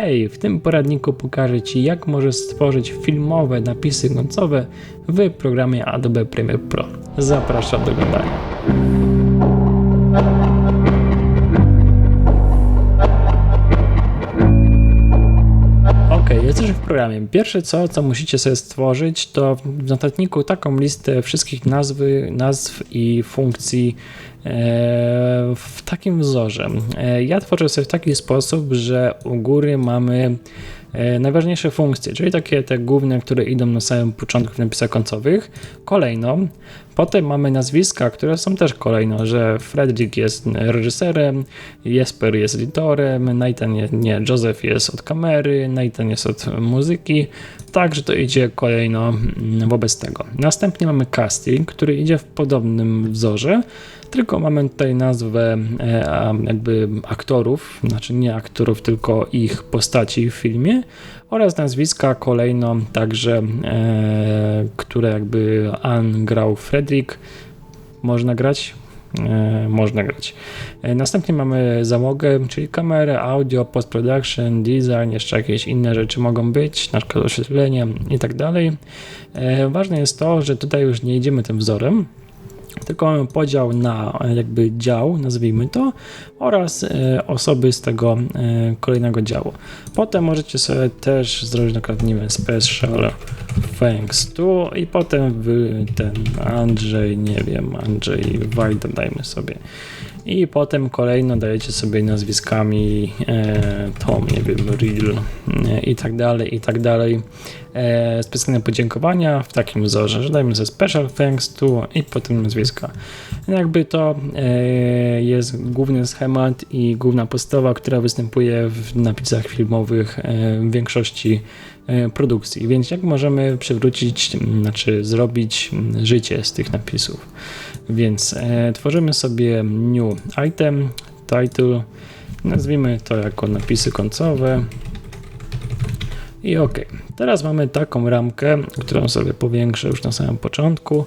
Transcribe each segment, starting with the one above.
Hej, w tym poradniku pokażę Ci, jak możesz stworzyć filmowe napisy końcowe w programie Adobe Premiere Pro. Zapraszam do oglądania. Ok, jesteśmy w programie. Pierwsze co, co musicie sobie stworzyć, to w notatniku taką listę wszystkich nazwy, nazw i funkcji w takim wzorze. E, ja tworzę sobie w taki sposób, że u góry mamy e, najważniejsze funkcje, czyli takie te główne, które idą na samym początku w napisach końcowych. Kolejno, potem mamy nazwiska, które są też kolejno, że Fredrik jest reżyserem, Jesper jest editorem, Nathan nie, nie, Joseph jest od kamery, Nathan jest od muzyki, także to idzie kolejno mm, wobec tego. Następnie mamy casting, który idzie w podobnym wzorze, tylko mamy tutaj nazwę e, jakby aktorów, znaczy nie aktorów, tylko ich postaci w filmie oraz nazwiska kolejno także, e, które jakby Ann grał Fredrik, można grać, E, można grać. Następnie mamy załogę, czyli kamerę, audio, post-production, design, jeszcze jakieś inne rzeczy mogą być, na przykład oświetlenie i tak dalej. Ważne jest to, że tutaj już nie idziemy tym wzorem, tylko podział na jakby dział, nazwijmy to, oraz e, osoby z tego e, kolejnego działu. Potem możecie sobie też zrobić na przykład, nie wiem, special thanks to i potem wy, ten Andrzej, nie wiem, Andrzej Wajda dajmy sobie. I potem kolejno dajecie sobie nazwiskami e, Tom, nie wiem, Real e, i tak dalej, i tak dalej. E, specjalne podziękowania w takim wzorze, że dajmy sobie special thanks to i potem nazwiska. Jakby to e, jest główny schemat i główna podstawa, która występuje w napisach filmowych e, w większości e, produkcji. Więc jak możemy przywrócić, znaczy zrobić życie z tych napisów? Więc e, tworzymy sobie new item, title, nazwijmy to jako napisy końcowe. I ok, teraz mamy taką ramkę, którą sobie powiększę już na samym początku,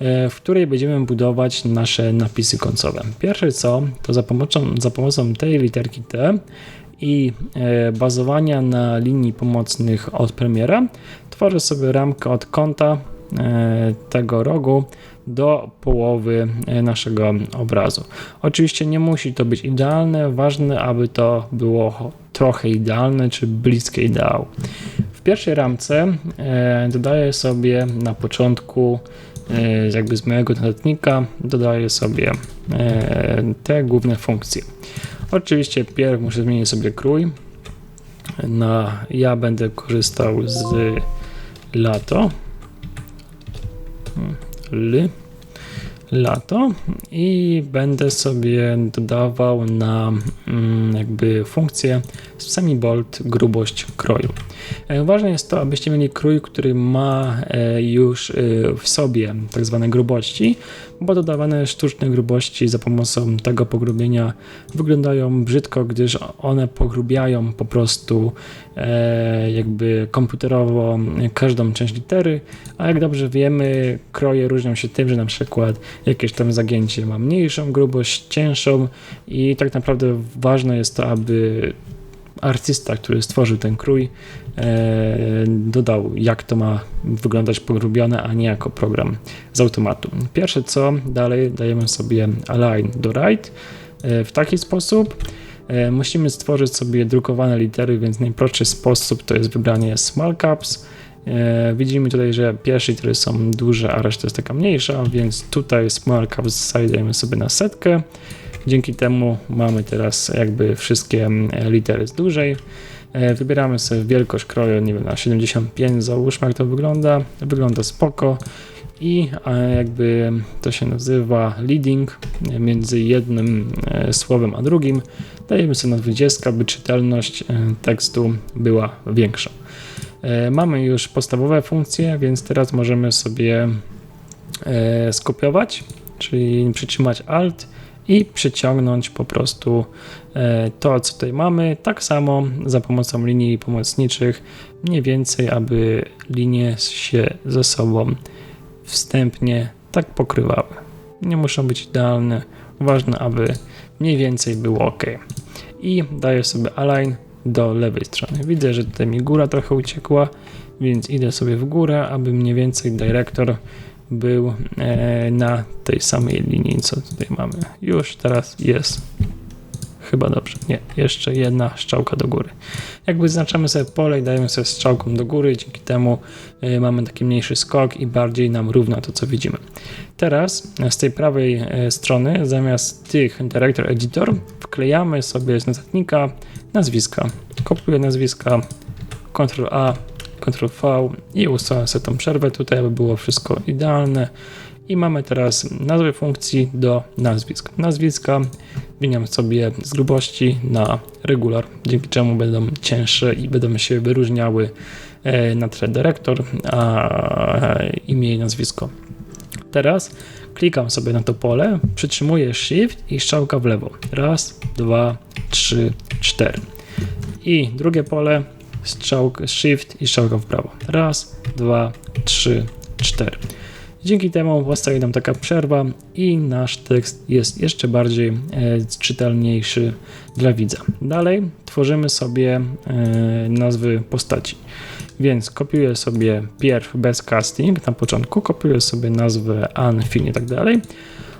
e, w której będziemy budować nasze napisy końcowe. Pierwsze co, to za pomocą, za pomocą tej literki T i e, bazowania na linii pomocnych od premiera, tworzę sobie ramkę od kąta e, tego rogu do połowy naszego obrazu. Oczywiście nie musi to być idealne, ważne, aby to było trochę idealne czy bliskie ideału. W pierwszej ramce e, dodaję sobie na początku e, jakby z mojego notatnika dodaję sobie e, te główne funkcje. Oczywiście pierw muszę zmienić sobie krój. Na, ja będę korzystał z lato. L lato i będę sobie dodawał na mm, jakby funkcję semi-bold grubość kroju. E, ważne jest to, abyście mieli krój, który ma e, już e, w sobie tak zwane grubości, bo dodawane sztuczne grubości za pomocą tego pogrubienia wyglądają brzydko, gdyż one pogrubiają po prostu jakby komputerowo każdą część litery, a jak dobrze wiemy, kroje różnią się tym, że na przykład jakieś tam zagięcie ma mniejszą grubość, cięższą i tak naprawdę ważne jest to, aby artysta, który stworzył ten krój, e, dodał, jak to ma wyglądać pogrubione, a nie jako program z automatu. Pierwsze co, dalej dajemy sobie align do right e, w taki sposób. E, musimy stworzyć sobie drukowane litery, więc najprostszy sposób to jest wybranie small caps. Widzimy tutaj, że pierwsze litery są duże, a reszta jest taka mniejsza, więc tutaj small caps dajemy sobie na setkę. Dzięki temu mamy teraz jakby wszystkie mm, litery z dużej. E, wybieramy sobie wielkość kroju, nie wiem, na 75, załóżmy jak to wygląda. Wygląda spoko i e, jakby to się nazywa leading między jednym e, słowem a drugim. Dajemy sobie na 20, aby czytelność tekstu była większa. Mamy już podstawowe funkcje, więc teraz możemy sobie skopiować, czyli przytrzymać Alt i przyciągnąć po prostu e, to, co tutaj mamy, tak samo za pomocą linii pomocniczych, mniej więcej, aby linie się ze sobą wstępnie tak pokrywały. Nie muszą być idealne, ważne, aby mniej więcej było ok. I daję sobie align do lewej strony. Widzę, że tutaj mi góra trochę uciekła, więc idę sobie w górę, aby mniej więcej dyrektor był e, na tej samej linii, co tutaj mamy. Już teraz jest. Chyba dobrze. Nie, jeszcze jedna strzałka do góry. Jakby zaznaczamy sobie pole i dajemy sobie strzałką do góry, dzięki temu e, mamy taki mniejszy skok i bardziej nam równa to, co widzimy. Teraz z tej prawej e, strony, zamiast tych Director Editor, wklejamy sobie z notatnika nazwiska. Kopiuję nazwiska, Ctrl A, Ctrl V i usuwam sobie tą przerwę tutaj, aby było wszystko idealne. I mamy teraz nazwy funkcji do nazwisk. Nazwiska zmieniam sobie z grubości na regular, dzięki czemu będą cięższe i będą się wyróżniały e, na tle dyrektor, a imię i nazwisko. Teraz klikam sobie na to pole, przytrzymuję Shift i strzałka w lewo. Raz, dwa, trzy, cztery. I drugie pole, strzałka, Shift i strzałka w prawo. Raz, dwa, trzy, cztery. Dzięki temu powstaje nam taka przerwa i nasz tekst jest jeszcze bardziej e, czytelniejszy dla widza. Dalej tworzymy sobie e, nazwy postaci. Więc kopiuję sobie pierw bez casting na początku, kopiuję sobie nazwę Anfin i tak dalej.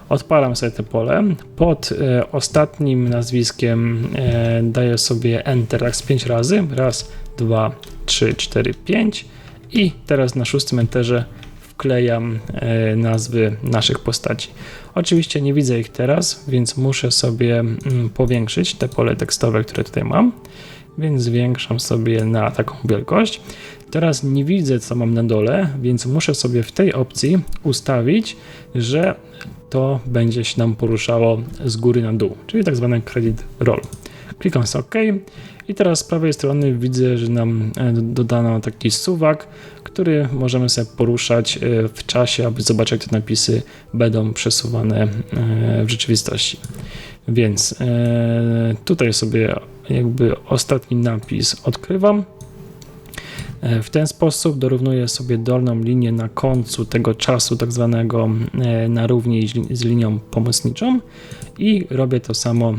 Odpalam sobie te pole. Pod e, ostatnim nazwiskiem e, daję sobie Enter raz 5 razy. Raz, dwa, trzy, cztery, pięć. I teraz na szóstym enterze wklejam e, nazwy naszych postaci. Oczywiście nie widzę ich teraz, więc muszę sobie mm, powiększyć te pole tekstowe, które tutaj mam. Więc zwiększam sobie na taką wielkość. Teraz nie widzę, co mam na dole, więc muszę sobie w tej opcji ustawić, że to będzie się nam poruszało z góry na dół, czyli tak zwany credit roll. Klikam sobie OK i teraz z prawej strony widzę, że nam e, dodano taki suwak, który możemy sobie poruszać e, w czasie, aby zobaczyć, jak te napisy będą przesuwane e, w rzeczywistości. Więc tutaj sobie jakby ostatni napis odkrywam. W ten sposób dorównuję sobie dolną linię na końcu tego czasu, tak zwanego na równi z linią pomocniczą i robię to samo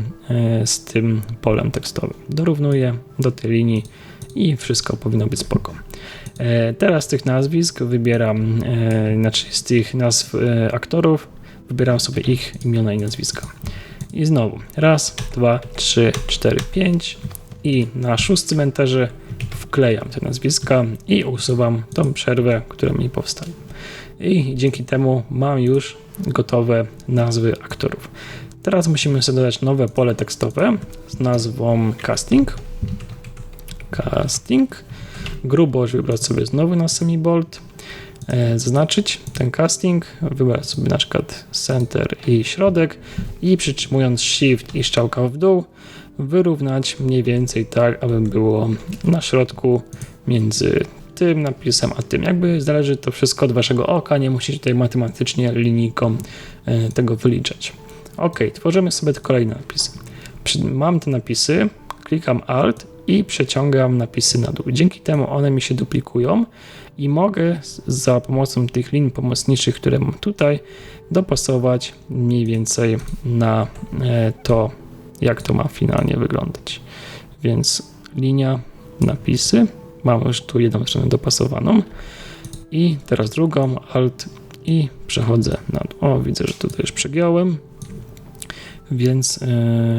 z tym polem tekstowym. Dorównuję do tej linii i wszystko powinno być spoko. E, teraz z tych nazwisk wybieram, e, znaczy z tych nazw e, aktorów, wybieram sobie ich imiona i nazwiska. I znowu raz, dwa, trzy, cztery, pięć i na szóstym enterze wklejam te nazwiska i usuwam tą przerwę, która mi powstała. I dzięki temu mam już gotowe nazwy aktorów. Teraz musimy sobie dodać nowe pole tekstowe z nazwą casting. Casting grubość wybrać sobie znowu na semibold, e, zaznaczyć ten casting, wybrać sobie na przykład center i środek i przytrzymując shift i strzałka w dół wyrównać mniej więcej tak, aby było na środku między tym napisem a tym. Jakby zależy to wszystko od waszego oka, nie musicie tutaj matematycznie linijką e, tego wyliczać. Ok, tworzymy sobie kolejne napisy. Mam te napisy, klikam Alt i przeciągam napisy na dół. Dzięki temu one mi się duplikują i mogę za pomocą tych linii pomocniczych, które mam tutaj, dopasować mniej więcej na e, to, jak to ma finalnie wyglądać. Więc linia, napisy, mam już tu jedną stronę dopasowaną i teraz drugą, alt i przechodzę na dół. O, widzę, że tutaj już przegiąłem, więc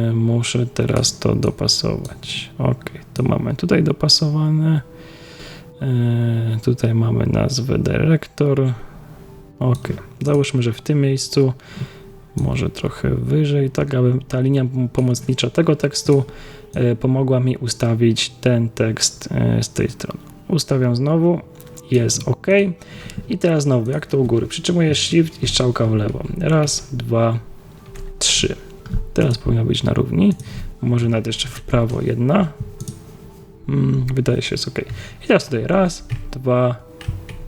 yy, muszę teraz to dopasować. Ok, to mamy tutaj dopasowane. Yy, tutaj mamy nazwę dyrektor. Ok, załóżmy, że w tym miejscu może trochę wyżej, tak aby ta linia pomocnicza tego tekstu yy, pomogła mi ustawić ten tekst z tej strony. Ustawiam znowu, jest OK. I teraz znowu, jak to u góry, przytrzymuję Shift i strzałka w lewo. Raz, dwa, trzy. Teraz powinno być na równi. Może nawet jeszcze w prawo jedna. Hmm, wydaje się, jest ok. I teraz tutaj raz, dwa,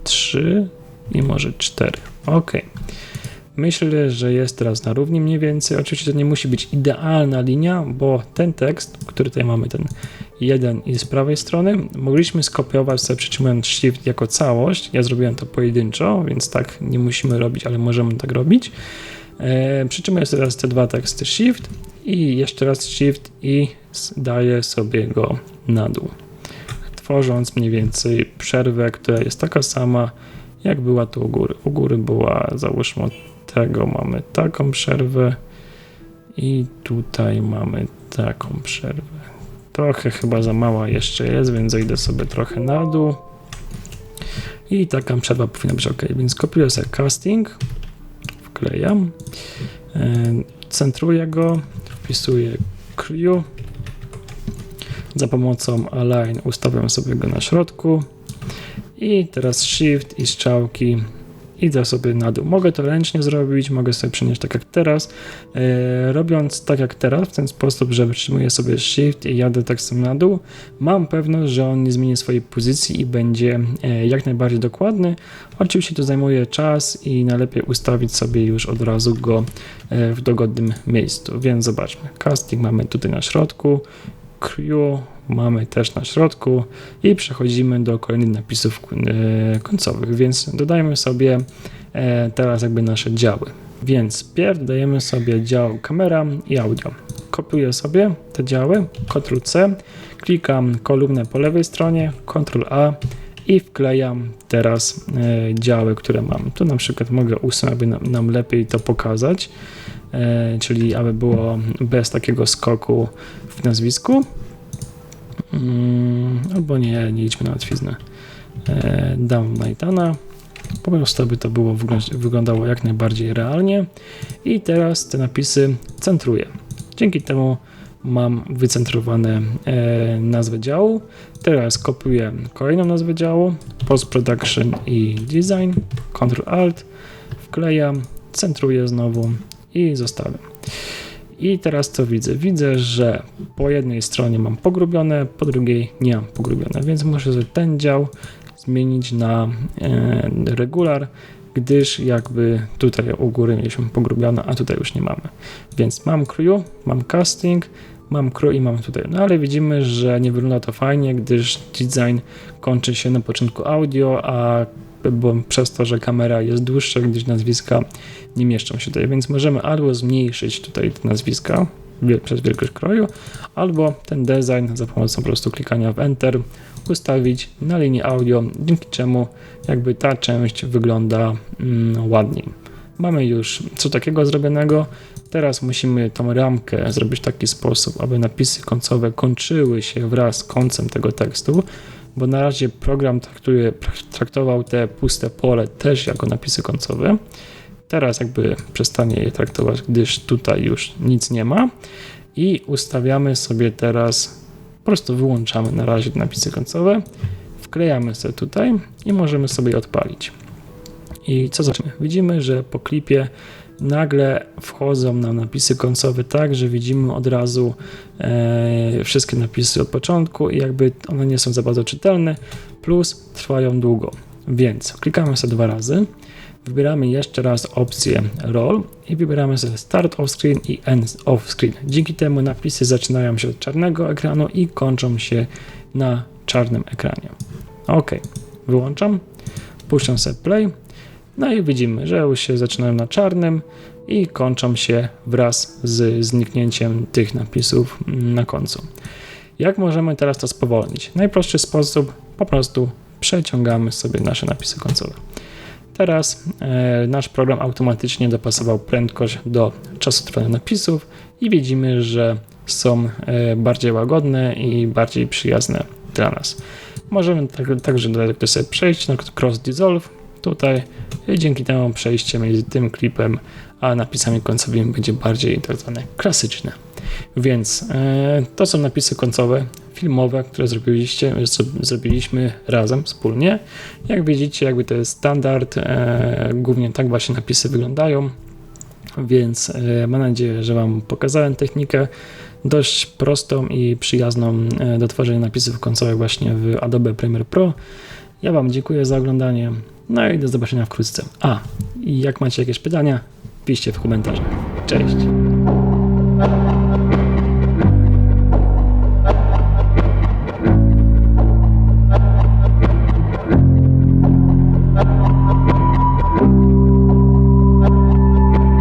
trzy i może cztery. Ok. Myślę, że jest teraz na równi mniej więcej. Oczywiście to nie musi być idealna linia, bo ten tekst, który tutaj mamy, ten jeden i z prawej strony, mogliśmy skopiować sobie przytrzymując Shift jako całość. Ja zrobiłem to pojedynczo, więc tak nie musimy robić, ale możemy tak robić. E, przytrzymuję teraz te dwa teksty Shift i jeszcze raz Shift i daję sobie go na dół, tworząc mniej więcej przerwę, która jest taka sama, jak była tu u góry. U góry była, załóżmy, tego mamy taką przerwę i tutaj mamy taką przerwę. Trochę chyba za mała jeszcze jest, więc zejdę sobie trochę na dół. I taka przerwa powinna być ok. Więc kopiuję sobie casting, wklejam, e, centruję go, wpisuję crew. Za pomocą align ustawiam sobie go na środku. I teraz shift i strzałki idę sobie na dół. Mogę to ręcznie zrobić, mogę sobie przenieść tak jak teraz. E, robiąc tak jak teraz, w ten sposób, że wytrzymuję sobie shift i jadę tak samo na dół, mam pewność, że on nie zmieni swojej pozycji i będzie e, jak najbardziej dokładny. Oczywiście to zajmuje czas i najlepiej ustawić sobie już od razu go e, w dogodnym miejscu. Więc zobaczmy. Casting mamy tutaj na środku, crew mamy też na środku i przechodzimy do kolejnych napisów e, końcowych, więc dodajmy sobie e, teraz jakby nasze działy. Więc pierw dodajemy sobie dział kamera i audio. Kopiuję sobie te działy, Ctrl-C, klikam kolumnę po lewej stronie, Ctrl-A i wklejam teraz e, działy, które mam. Tu na przykład mogę usunąć, aby nam, nam lepiej to pokazać, czyli aby było bez takiego skoku w nazwisku. Mm, albo nie, nie idźmy na łatwiznę. E, dam Naitana. Po prostu, aby to było wyglą- wyglądało jak najbardziej realnie. I teraz te napisy centruję. Dzięki temu mam wycentrowane e, działu. Teraz kopiuję kolejną nazwę działu, Post Production i Design, Ctrl Alt, wklejam, centruję znowu i zostawiam. I teraz co widzę? Widzę, że po jednej stronie mam pogrubione, po drugiej nie mam pogrubione, więc muszę sobie ten dział zmienić na e, regular, gdyż jakby tutaj u góry mieliśmy pogrubione, a tutaj już nie mamy. Więc mam crew, mam casting, mam crew i mam tutaj. No ale widzimy, że nie wygląda to fajnie, gdyż design kończy się na początku audio, a bo przez to, że kamera jest dłuższa, gdyż nazwiska nie mieszczą się tutaj, więc możemy albo zmniejszyć tutaj te nazwiska przez wielkość kroju, albo ten design za pomocą po prostu klikania w Enter ustawić na linii audio, dzięki czemu jakby ta część wygląda mm, ładniej. Mamy już co takiego zrobionego. Teraz musimy tą ramkę zrobić w taki sposób, aby napisy końcowe kończyły się wraz z końcem tego tekstu, bo na razie program traktuje, traktował te puste pole też jako napisy końcowe. Teraz jakby przestanie je traktować, gdyż tutaj już nic nie ma i ustawiamy sobie teraz, po prostu wyłączamy na razie napisy końcowe, wklejamy sobie tutaj i możemy sobie odpalić. I co zobaczymy? Widzimy, że po klipie nagle wchodzą nam napisy końcowe tak, że widzimy od razu e, wszystkie napisy od początku i jakby one nie są za bardzo czytelne, plus trwają długo. Więc klikamy sobie dwa razy, wybieramy jeszcze raz opcję Roll i wybieramy sobie Start Off Screen i End Off Screen. Dzięki temu napisy zaczynają się od czarnego ekranu i kończą się na czarnym ekranie. Ok, wyłączam, puszczam sobie play, no i widzimy, że już się zaczynają na czarnym i kończą się wraz z zniknięciem tych napisów na końcu. Jak możemy teraz to spowolnić? Najprostszy sposób, po prostu przeciągamy sobie nasze napisy końcowe. Teraz e, nasz program automatycznie dopasował prędkość do czasu trwania napisów i widzimy, że są e, bardziej łagodne i bardziej przyjazne dla nas. Możemy tak, także daleko sobie przejść na Cross Dissolve tutaj i dzięki temu przejście między tym klipem a napisami końcowymi będzie bardziej tak zwane klasyczne. Więc e, to są napisy końcowe filmowe, które zrobiliście, zro- zrobiliśmy razem, wspólnie. Jak widzicie, jakby to jest standard, e, głównie tak właśnie napisy wyglądają, więc e, mam nadzieję, że Wam pokazałem technikę dość prostą i przyjazną e, do tworzenia napisów końcowych właśnie w Adobe Premiere Pro. Ja Wam dziękuję za oglądanie, no i do zobaczenia wkrótce. A, jak macie jakieś pytania, piszcie w komentarzach. Cześć!